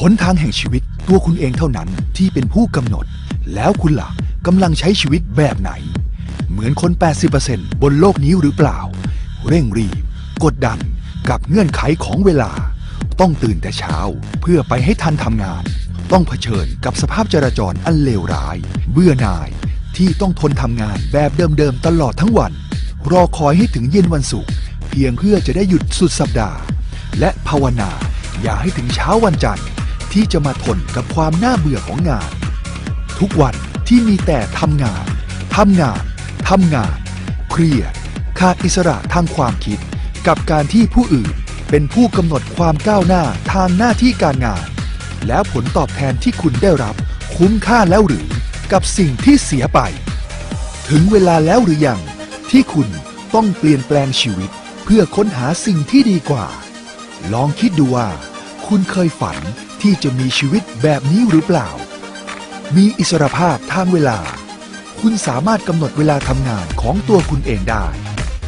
หนทางแห่งชีวิตตัวคุณเองเท่านั้นที่เป็นผู้กำหนด แล้วคุณล่ะกำลังใช้ชีวิตแบบไหน เหมือนคน 80%บนโลกนี้หรือเปล่า เร่งรีบ กดดันกับเงื่อนไขของเวลา ต้องตื่นแต่เช้าเพื่อไปให้ทันทำงาน ต้องเผชิญกับสภาพจราจรอันเลวร้าย เบื่อหน่ายที่ต้องทนทำงานแบบเดิมๆตลอดทั้งวัน รอคอยให้ถึงเย็นวันศุกร์เพียงเพื่อจะได้หยุดสุดสัปดาห์ และภาวนาอย่าให้ถึงเช้าวันจันทร์ ที่จะมาทนกับความน่าเบื่อของงาน ทุกวันที่มีแต่ทำงานทำงานทำงาน เครียดขาดอิสระทางความคิด กับการที่ผู้อื่นเป็นผู้กำหนดความก้าวหน้าทางหน้าที่การงาน แล้วผลตอบแทนที่คุณได้รับ คุ้มค่าแล้วหรือกับสิ่งที่เสียไป ถึงเวลาแล้วหรือยัง ที่คุณต้องเปลี่ยนแปลงชีวิต เพื่อค้นหาสิ่งที่ดีกว่า ลองคิดดูว่า คุณเคยฝัน ที่จะมีชีวิตแบบนี้หรือเปล่า มีอิสรภาพทางเวลา คุณสามารถกำหนดเวลาทำงานของตัวคุณเองได้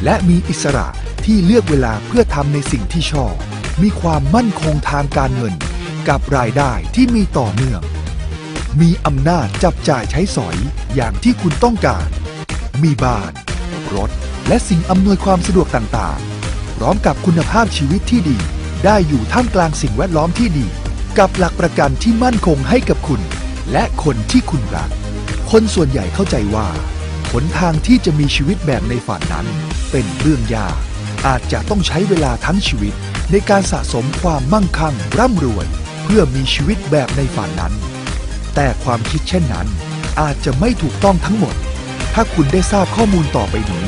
และมีอิสระที่เลือกเวลาเพื่อทำในสิ่งที่ชอบ มีความมั่นคงทางการเงิน กับรายได้ที่มีต่อเนื่อง มีอำนาจจับจ่ายใช้สอยอย่างที่คุณต้องการ มีบ้าน รถ และสิ่งอำนวยความสะดวกต่างๆ พร้อมกับคุณภาพชีวิตที่ดี ได้อยู่ท่ามกลางสิ่งแวดล้อมที่ดี กับหลักประกันที่มั่นคงให้กับคุณ และคนที่คุณรัก คนส่วนใหญ่เข้าใจว่าหนทางที่จะมีชีวิตแบบในฝันนั้น เป็นเรื่องยาก อาจจะต้องใช้เวลาทั้งชีวิต ในการสะสมความมั่งคั่งร่ำรวย เพื่อมีชีวิตแบบในฝันนั้น แต่ความคิดเช่นนั้น อาจจะไม่ถูกต้องทั้งหมด ถ้าคุณได้ทราบข้อมูลต่อไปนี้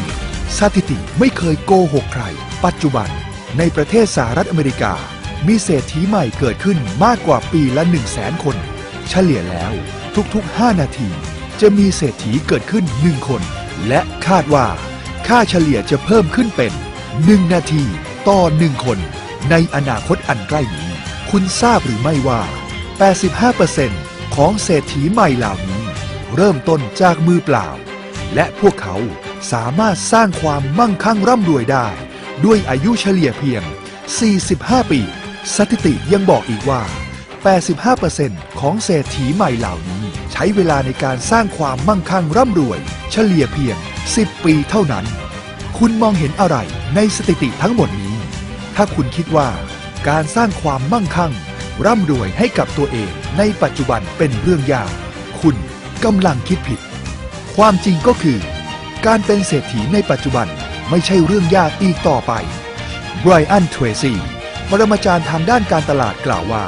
สถิติไม่เคยโกหกใคร ปัจจุบันในประเทศสหรัฐอเมริกา มีเศรษฐีใหม่เกิดขึ้นมากกว่าปีละ 1 0 0 0 0แสนคน เฉลี่ยแล้วทุกๆ 5 นาที จะมีเศรษฐีเกิดขึ้น 1 คน และคาดว่า ค่าเฉลี่ยจะเพิ่มขึ้นเป็น 1 นาทีต่อ 1 คน ในอนาคตอันใกล้นี้ คุณทราบหรือไม่ว่า 85%ของเศรษฐีใหม่เหล่านี้ เริ่มต้นจากมือเปล่า และพวกเขาสามารถสร้างความมั่งคั่งร่ำรวยได้ ด้วยอายุเฉลี่ยเพียง 45 ปี สถิติยังบอกอีกว่า 85%ของเศรษฐีใหม่เหล่านี้ ใช้เวลาในการสร้างความมั่งคั่งร่ำรวย เฉลี่ยเพียง 10 ปีเท่านั้น คุณมองเห็นอะไรในสถิติทั้งหมดนี้ ถ้าคุณคิดว่าการสร้างความมั่งคั่ง ร่ำรวยให้กับตัวเองในปัจจุบันเป็นเรื่องยาก คุณกำลังคิดผิด ความจริงก็คือ การเป็นเศรษฐีในปัจจุบันไม่ใช่เรื่องยากอีกต่อไปไบรอันเทรซี่ ปรมาจารย์ทางด้านการตลาดกล่าวว่า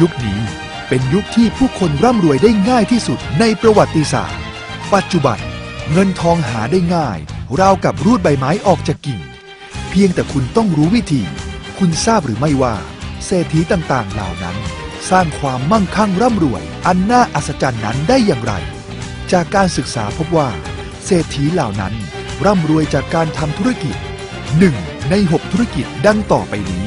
ยุคนี้เป็นยุคที่ผู้คนร่ำรวยได้ง่ายที่สุดในประวัติศาสตร์ ปัจจุบันเงินทองหาได้ง่าย ราวกับรูดใบไม้ออกจากกิ่ง เพียงแต่คุณต้องรู้วิธี คุณทราบหรือไม่ว่า เศรษฐีต่างๆเหล่านั้น สร้างความมั่งคั่งร่ำรวย อันน่าอัศจรรย์นั้นได้อย่างไร จากการศึกษาพบว่า เศรษฐีเหล่านั้น ร่ำรวยจากการทำธุรกิจ 1 ใน 6 ธุรกิจดังต่อไปนี้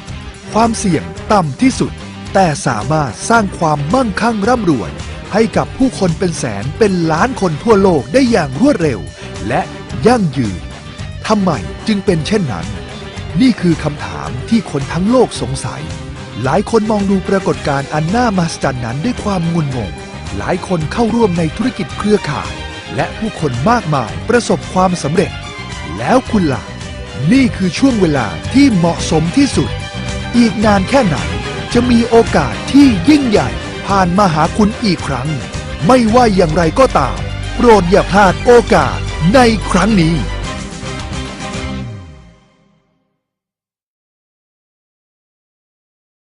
ความเสี่ยงต่ำที่สุด แต่สามารถสร้างความมั่งคั่งร่ำรวย ให้กับผู้คนเป็นแสนเป็นล้านคนทั่วโลกได้อย่างรวดเร็ว และยั่งยืนทำไมจึงเป็นเช่นนั้น นี่คือคำถามที่คนทั้งโลกสงสัย หลายคนมองดูปรากฏการณ์อันน่ามหัศจรรย์นั้นด้วยความงุนงง หลายคนเข้าร่วมในธุรกิจเครือข่าย และผู้คนมากมายประสบความสำเร็จ แล้วคุณล่ะ นี่คือช่วงเวลาที่เหมาะสมที่สุด อีกนานแค่ไหน จะมีโอกาสที่ยิ่งใหญ่ผ่านมาหาคุณอีกครั้ง ไม่ว่าอย่างไรก็ตาม โปรดอย่าพลาดโอกาสในครั้งนี้